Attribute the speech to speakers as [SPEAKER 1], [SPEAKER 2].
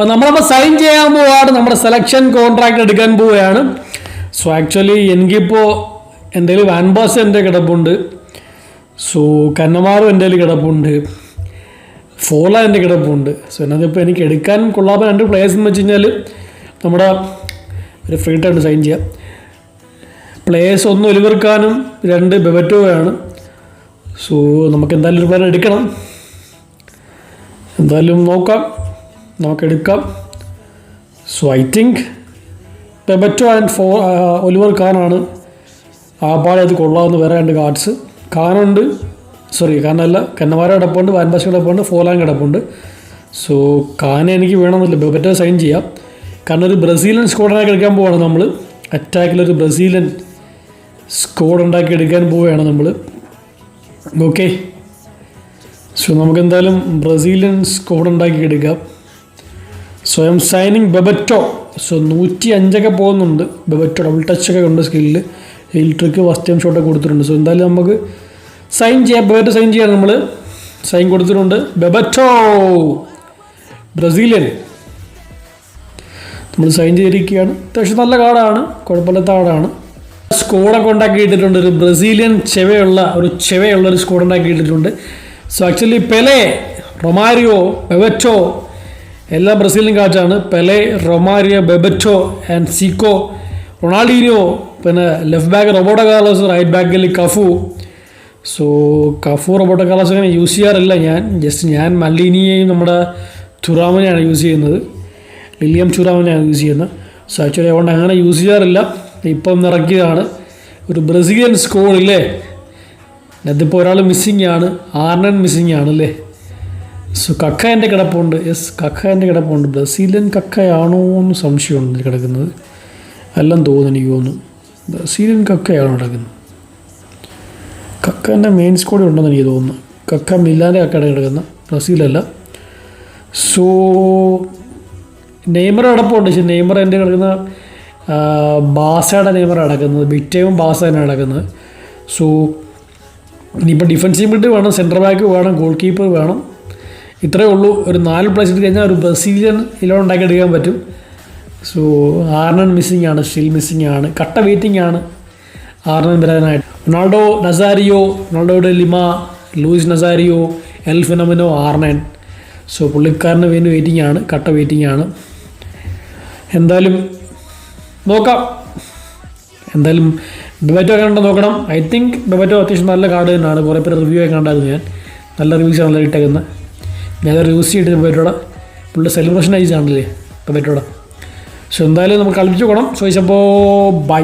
[SPEAKER 1] അപ്പോൾ നമ്മളപ്പോൾ സൈൻ ചെയ്യാൻ പോവാണ്. നമ്മുടെ സെലക്ഷൻ കോൺട്രാക്ട് എടുക്കാൻ പോവുകയാണ് സോ ആക്ച്വലി എനിക്കിപ്പോൾ എന്റെ കയ്യിൽ വാൻബാസ് എന്റെ കിടപ്പുണ്ട്. സോ കന്നമാറും എന്റെ കയ്യിൽ കിടപ്പുണ്ട്. ഫോള എന്റെ കിടപ്പുണ്ട്. സോ എന്നതിപ്പോൾ എനിക്ക് എടുക്കാൻ കൊള്ളാപ്പ രണ്ട് പ്ലേയേഴ്സ് എന്ന് വെച്ച് കഴിഞ്ഞാൽ നമ്മുടെ ഒരു ഫ്രീ ടൈം സൈൻ ചെയ്യാം. പ്ലേയേഴ്സ് ഒന്ന് ഒലിവർക്കാനും രണ്ട് ബെബറ്റോയാണ് സോ നമുക്ക് എന്തായാലും ഒരു എടുക്കണം. എന്തായാലും നോക്കാം. നമുക്ക് എടുക്കാം so I think Bebeto and ഫോ ഒലിവർ ഖാനാണ് ആ പാടെ അത് കൊള്ളാവുന്ന വേറെ രണ്ട് കാർഡ്സ് ഖാനുണ്ട് സോറി ഖാനല്ല കന്നവാര കിടപ്പുണ്ട് വാൻബാസ് കിടപ്പുണ്ട് ഫോലാൻ കിടപ്പുണ്ട്. സോ ഖാനെ എനിക്ക് വേണമെന്നില്ല. ബെബറ്റോ സൈൻ ചെയ്യാം. കാരണം ഒരു ബ്രസീലിയൻ സ്ക്വാഡിനാക്കി കളിക്കാൻ പോവാണ് നമ്മൾ അറ്റാക്കിലൊരു ബ്രസീലിയൻ സ്കോഡ് ഉണ്ടാക്കി എടുക്കാൻ പോവുകയാണ് നമ്മൾ ഓക്കെ സോ നമുക്ക് എന്തായാലും ബ്രസീലിയൻ സ്കോഡ് ഉണ്ടാക്കി എടുക്കാം. സ്വയം സൈനിങ് ബെബറ്റോ. സോ നൂറ്റി അഞ്ചൊക്കെ പോകുന്നുണ്ട്. ബെബറ്റോ ഡബിൾ ടച്ചൊക്കെ ഉണ്ട് skill heel trick first time ഷോട്ടൊക്കെ കൊടുത്തിട്ടുണ്ട്. സോ എന്തായാലും നമുക്ക് സൈൻ ചെയ്യാം. ബെബറ്റോ സൈൻ ചെയ്യാം നമ്മൾ സൈൻ കൊടുത്തിട്ടുണ്ട്. ബെബറ്റോ! ബ്രസീലിയൻ. നമ്മൾ സൈൻ ചെയ്തിരിക്കുകയാണ്. അത്യാവശ്യം നല്ല കാർഡാണ് കുഴപ്പമില്ലാത്ത കാർഡാണ് സ്കോഡൊക്കെ ഉണ്ടാക്കിയിട്ടിട്ടുണ്ട് ഒരു ബ്രസീലിയൻ ചെവയുള്ള ഒരു ചെവയുള്ള ഒരു squad ഉണ്ടാക്കിയിട്ടിട്ടുണ്ട് so actually Pele Romario Bebeto എല്ലാ ബ്രസീലിയൻ കാറ്റാണ് Pele Romario Bebeto and Zico Ronaldinho പിന്നെ left back Roberto Carlos right ബാക്കിൽ Cafu. So Cafu Roberto Carlos അങ്ങനെ യൂസ് ചെയ്യാറില്ല ഞാൻ. ജസ്റ്റ് ഞാൻ മല്ലീനിയെയും നമ്മുടെ ചുറാമനെയാണ് യൂസ് ചെയ്യുന്നത്. ലില്ലിയം ചുറാമനെയാണ് യൂസ് ചെയ്യുന്നത്. സോ ആക്ച്വലി അതുകൊണ്ട് അങ്ങനെ യൂസ് ചെയ്യാറില്ല. ഇപ്പം ഇറക്കിയതാണ്. ഒരു ബ്രസീലിയൻ സ്കോളില്ലേ അതിപ്പോൾ ഒരാൾ മിസ്സിങ് ആണ്. ആർണൻ മിസ്സിങ് ആണ് അല്ലേ? സോ കക്ക എന്റെ കിടപ്പുണ്ട്. യെസ് കക്ക എന്റെ കിടപ്പുണ്ട്. ബ്രസീലിയൻ കക്കയാണോ എന്ന് സംശയമുണ്ട് കിടക്കുന്നത്. എല്ലാം തോന്നുന്നു എനിക്ക് തോന്നുന്നു. ബ്രസീലിയൻ കക്കയാണോ കിടക്കുന്നത്? കക്കന്റെ മെയിൻ സ്കോഡിൽ ഉണ്ടെന്ന് എനിക്ക് തോന്നുന്നു. കക്ക മില്ലാന്റെ കക്കയുടെ കിടക്കുന്ന ബ്രസീലല്ല. സോ നെയ്മർ കിടപ്പുണ്ട്. പക്ഷേ നെയ്മർ എന്റെ കിടക്കുന്ന ബാസയുടെ നെയ്മർ കിടക്കുന്നത്. ബിറ്റയും തന്നെ കിടക്കുന്നത്. സോ ഇനിയിപ്പോൾ ഡിഫൻസീവ് മിഡ് വേണം സെന്റർ ബാക്ക് വേണം ഗോൾ കീപ്പർ വേണം. ഇത്രയേ ഉള്ളൂ. ഒരു നാല് പ്ലേസ് കഴിഞ്ഞാൽ ഒരു ബ്രസീലിയൻ ഇലവൻ ഉണ്ടാക്കി എടുക്കാൻ പറ്റും. സോ ആർണൻ മിസ്സിങ് ആണ് സ്റ്റിൽ മിസ്സിങ് ആണ്. കട്ട വെയിറ്റിംഗ് ആണ് ആർണൻ വരാനായിട്ട് റൊണാൾഡോ നസാരിയോ റൊണാൾഡോയുടെ Lima Luis Nazario El Fenomeno ആർണൻ. So പുള്ളിക്കാരന് വേണ്ടി വെയിറ്റിംഗ് ആണ് കട്ട വെയിറ്റിംഗ് ആണ്. എന്തായാലും നോക്കാം. എന്തായാലും ബെബറ്റോ കണ്ടോ നോക്കണം. ഐ തിങ്ക് ബെബറ്റോ അത്യാവശ്യം നല്ല കാർഡ് തന്നെയാണ്. കുറേ പേര് റിവ്യൂ ഒക്കെ കണ്ടായിരുന്നു ഞാൻ. നല്ല റിവ്യൂസ് ആണല്ലോ ഇട്ടേക്കുന്നത് ഞാൻ റിവ്യൂസ് ചെയ്തിട്ട് പറ്റോടെ. പുള്ളി സെലിബ്രേഷൻ ആയി ചാണല്ലേ ആണല്ലേ പറ്റോടെ. സോ എന്തായാലും നമുക്ക് കളിപ്പിച്ചു പോകണം ചോദിച്ചപ്പോൾ ബൈ